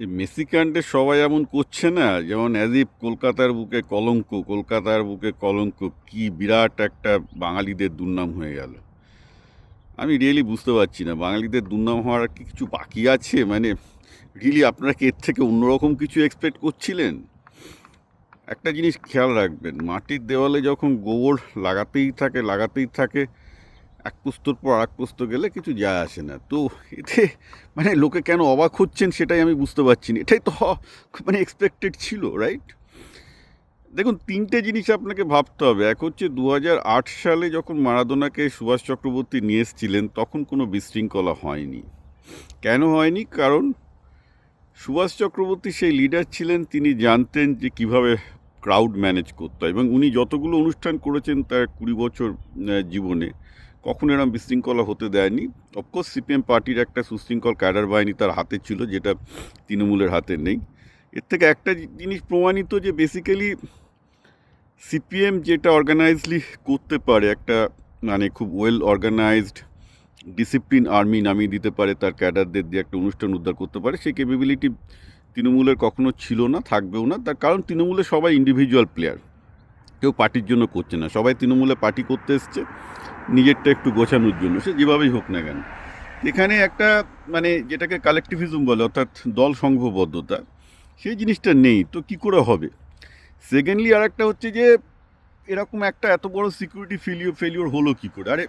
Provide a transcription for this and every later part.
এই সবাই এমন করছে না, যেমন অ্যাজিব, কলকাতার বুকে কলঙ্ক, কলকাতার বুকে কলঙ্ক, কি বিরাট একটা বাঙালিদের দুর্নাম হয়ে গেল। আমি রিয়েলি বুঝতে পারছি না, বাঙালিদের দুর্নাম হওয়ার কি কিছু বাকি আছে? মানে রিয়েলি আপনারা কি এর থেকে অন্যরকম কিছু এক্সপেক্ট করছিলেন? একটা জিনিস খেয়াল রাখবেন, মাটির দেওয়ালে যখন গোবর লাগাতেই থাকে লাগাতেই থাকে এক পুস্তর পর আরেক পুস্তর গেলে কিছু যায় আসে না। তো এতে মানে লোকে কেন অবাক হচ্ছেন সেটাই আমি বুঝতে পারছি না। এটাই তো মানে এক্সপেক্টেড ছিল রাইট দেখুন, তিনটে জিনিস আপনাকে ভাবতে হবে। এক হচ্ছে দু হাজার আট সালে যখন মারাদোনাকে সুভাষ চক্রবর্তী নিয়ে এসেছিলেন, তখন কোনো বিশৃঙ্খলা হয়নি। কেন হয়নি? কারণ সুভাষ চক্রবর্তী সেই লিডার ছিলেন, তিনি জানতেন যে কীভাবে ক্রাউড ম্যানেজ করতে হয় এবং উনি যতগুলো অনুষ্ঠান করেছেন তার কুড়ি বছর জীবনে। কখনো এরকম বিশৃঙ্খলা হতে দেয়নি। অফকোর্স সিপিএম পার্টির একটা সুশৃঙ্খল ক্যাডার বাহিনী তার হাতে ছিল, যেটা তৃণমূলের হাতে নেই। এর থেকে একটা জিনিস প্রমাণিত যে বেসিক্যালি সিপিএম যেটা অর্গানাইজলি করতে পারে, একটা মানে খুব ওয়েল অর্গানাইজড ডিসিপ্লিন আর্মি নামিয়ে দিতে পারে, তার ক্যাডারদের দিয়ে একটা অনুষ্ঠান উদ্ধার করতে পারে, সেই ক্যাপেবিলিটি তৃণমূলের কখনো ছিল না, থাকবেও না। তার কারণ তৃণমূলে সবাই ইন্ডিভিজুয়াল প্লেয়ার কেউ পার্টির জন্য করছে না। সবাই তৃণমূলে পার্টি করতে এসছে। নিজেরটা একটু গোছানোর জন্য, সে যেভাবেই হোক না কেন। এখানে একটা মানে যেটাকে কালেকটিভিজম বলে, অর্থাৎ দল সংঘবদ্ধতা সেই জিনিসটা নেই, তো কি করে হবে? সেকেন্ডলি আর একটা হচ্ছে যে, এরকম একটা এত বড় সিকিউরিটি ফেলিওর ফেলিওর হলো কি করে? আরে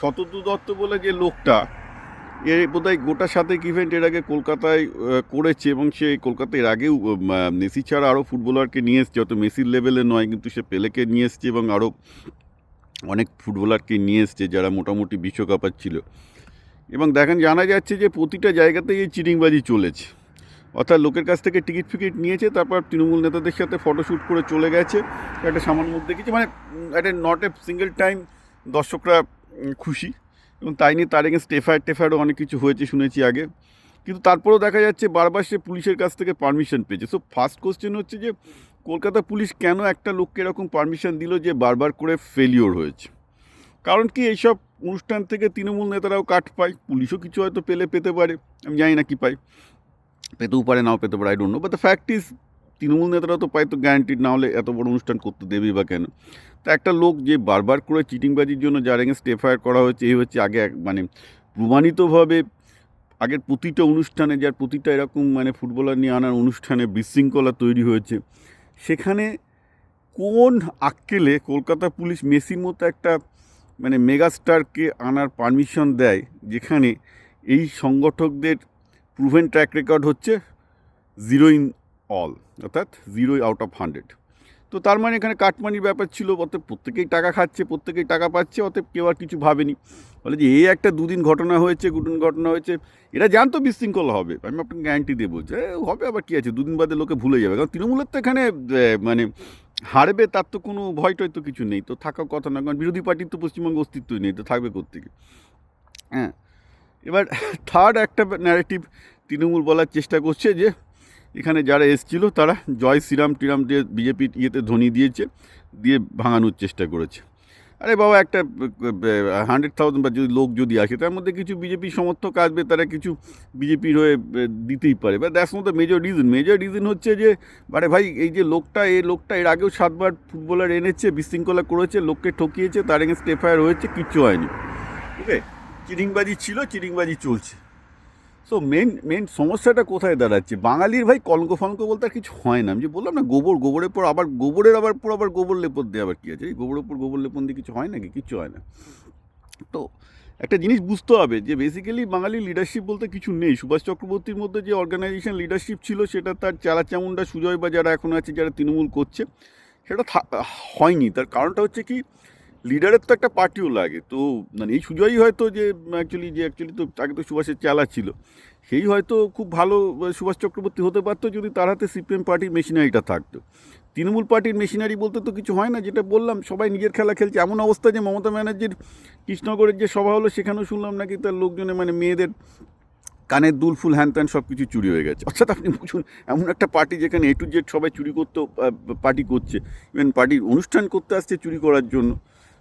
শতদ্রু দত্ত বলে যে লোকটা, এ বোধহয় গোটা সাথে ইভেন্ট এর আগে কলকাতায় করেছে এবং সে কলকাতায় এর আগেও মেসি ছাড়া আরও ফুটবলারকে নিয়ে এসছে অত মেসির লেভেলে নয়, কিন্তু সে পেলেকে নিয়ে এসছে এবং আরও অনেক ফুটবলারকে নিয়ে এসছে যারা মোটামুটি বিশ্বকাপার ছিল। এবং দেখেন জানা যাচ্ছে যে প্রতিটা জায়গাতেই এই চিটিংবাজি চলেছে। অর্থাৎ লোকের কাছ থেকে টিকিট ফিকিট নিয়েছে, তারপর তৃণমূল নেতাদের সাথে ফটোশ্যুট করে চলে গেছে। একটা সামান্য মধ্যে কিছু মানে একটা নট এ সিঙ্গেল টাইম দর্শকরা খুশি। এবং তাই নিয়ে তার এগেন্স্ট এফআইআর টেফআইআরও অনেক কিছু হয়েছে শুনেছি আগে। কিন্তু তারপরেও দেখা যাচ্ছে বারবার সে পুলিশের কাছ থেকে পারমিশন পেয়েছে। সো ফার্স্ট কোশ্চেন হচ্ছে যে কলকাতা পুলিশ কেন একটা লোককে এরকম পারমিশন দিল যে বারবার করে ফেলিওর হয়েছে? কারণ কি এইসব অনুষ্ঠান থেকে তৃণমূল নেতারাও কাট পায়, পুলিশও কিছু হয়তো পেলে পেতে পারে, আমি জানি না কি পায়, পেতেও পারে, নাও পেতে পারে I don't know but the fact is Trinamool নেতারা তো পায়, তো গ্যারান্টিড না হলে এত বড় অনুষ্ঠান করতে দেবেই বা কেন? তা একটা লোক যে বারবার করে চিটিংবাজির জন্য যার এগেন্স্ট এফআইআর করা হয়েছে, এই হচ্ছে আগে মানে প্রমাণিতভাবে আগের প্রতিটা অনুষ্ঠানে, যার প্রতিটা এরকম মানে ফুটবলার নিয়ে আনার অনুষ্ঠানে বিশৃঙ্খলা তৈরি হয়েছে সেখানে কোন আক্কেলে কলকাতা পুলিশ মেসির মতো একটা মানে মেগাস্টারকে আনার পারমিশন দেয়, যেখানে এই সংগঠকদের প্রুভেন ট্র্যাক রেকর্ড হচ্ছে জিরো ইন অল অর্থাৎ জিরো আউট অফ হান্ড্রেড তো তার মানে এখানে কাটমানির ব্যাপার ছিল, অতএব প্রত্যেকেই টাকা খাচ্ছে, প্রত্যেকেই টাকা পাচ্ছে, অতএব কেউ আর কিছু ভাবেনি। বলে যে, এই একটা দুদিন ঘটনা হয়েছে, গুটুন ঘটনা হয়েছে, এরা জানতো বিশৃঙ্খল হবে। আমি আপনাকে গ্যারান্টি দেবো যে, হবে আবার কী আছে, দুদিন বাদে লোকে ভুলে যাবে। কারণ তৃণমূলের তো এখানে মানে হারবে, তার তো কোনো ভয় টয় তো কিছু নেই। তো থাকার কথা না কারণ বিরোধী পার্টির তো পশ্চিমবঙ্গে অস্তিত্বই নেই, তো থাকবে কোথেকে হ্যাঁ। এবার থার্ড একটা ন্যারেটিভ তৃণমূল বলার চেষ্টা করছে যে এখানে যারা এসছিল তারা জয় শ্রীরাম টিরাম দিয়ে বিজেপি ইয়েতে ধ্বনি দিয়েছে, দিয়ে ভাঙানোর চেষ্টা করেছে। আরে বাবা, একটা হান্ড্রেড থাউজেন্ড বা যদি লোক যদি আসে, তার মধ্যে কিছু বিজেপি সমর্থক আসবে, তারা কিছু বিজেপির হয়ে দিতেই পারে। বা that's the major reason major reason হচ্ছে যে, আরে ভাই, এই যে লোকটা, এই লোকটা এর আগেও সাতবার ফুটবলার এনেছে, বিশৃঙ্খলা করেছে, লোককে ঠকিয়েছে, তার এগেন্স্ট এফআইআর হয়েছে, কিচ্ছু হয়নি। ওকে চিরিংবাজি ছিল চিরিংবাজি চলছে। সো মেন মেন সমস্যাটা কোথায় দাঁড়াচ্ছে? বাঙালির ভাই কলঙ্ক ফলঙ্ক বলতে আর কিছু হয় না। আমি যে বললাম না, গোবর, গোবরের পর আবার, গোবরের আবার পর আবার গোবর লেপন দিয়ে আবার কী আছে? এই গোবরের উপর গোবর লেপন দিয়ে কিছু হয় নাকি? কিছু হয় না। তো, একটা জিনিস বুঝতে হবে যে বেসিক্যালি বাঙালি লিডারশিপ বলতে কিছু নেই। সুভাষ চক্রবর্তীর মধ্যে যে অর্গানাইজেশন লিডারশিপ ছিল, সেটা তার চালা চামুন্ডা সুজয় বা যারা এখন আছে, যারা তৃণমূল করছে, সেটা হয়নি। তার কারণটা হচ্ছে কি লিডারের তো একটা পার্টিও লাগে। তো মানে এই সুজয়ই হয়তো যে অ্যাকচুয়ালি যে অ্যাকচুয়ালি তো তাকে তো সুভাষের চালা ছিল। সেই হয়তো খুব ভালো, সুভাষ চক্রবর্তী হতে পারতো যদি তার হাতে সিপিএম পার্টির মেশিনারিটা থাকতো। তৃণমূল পার্টির মেশিনারি বলতে তো কিছু হয় না, যেটা বললাম, সবাই নিজের খেলা খেলছে। এমন অবস্থা যে, মমতা ব্যানার্জির কৃষ্ণনগরের যে সভা হলো, সেখানেও শুনলাম নাকি তার লোকজনে মানে মেয়েদের কানের দুল, ফুল, হ্যান ত্যান সব কিছু চুরি হয়ে গেছে। অর্থাৎ আপনি বুঝুন, এমন একটা পার্টি যেখানে এ টু জেড সবাই চুরি করতে পার্টি করছে। ইভেন পার্টির অনুষ্ঠান করতে আসছে চুরি করার জন্য।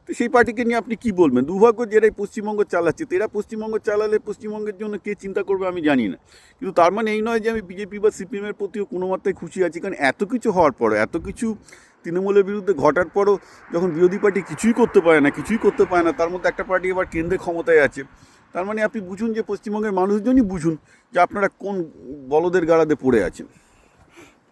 তো সেই পার্টিকে নিয়ে আপনি কি বলবেন? দুর্ভাগ্য যে এরাই পশ্চিমবঙ্গ চালাচ্ছে, তো এরা পশ্চিমবঙ্গ চালালে পশ্চিমবঙ্গের জন্য কে চিন্তা করবে আমি জানি না। কিন্তু তার মানে এই নয় যে আমি বিজেপি বা সিপিএমের প্রতিও কোনো মাত্রায় খুশি আছি, কারণ এত কিছু হওয়ার পরও, এত কিছু তৃণমূলের বিরুদ্ধে ঘটার পরও যখন বিরোধী পার্টি কিছুই করতে পারে না, কিছুই করতে পারে না, তার মধ্যে একটা পার্টি এবার কেন্দ্রে ক্ষমতায় আছে। তার মানে আপনি বুঝুন যে পশ্চিমবঙ্গের মানুষজনই বুঝুন যে আপনারা কোন বলদের গাড়াতে পড়ে আছেন।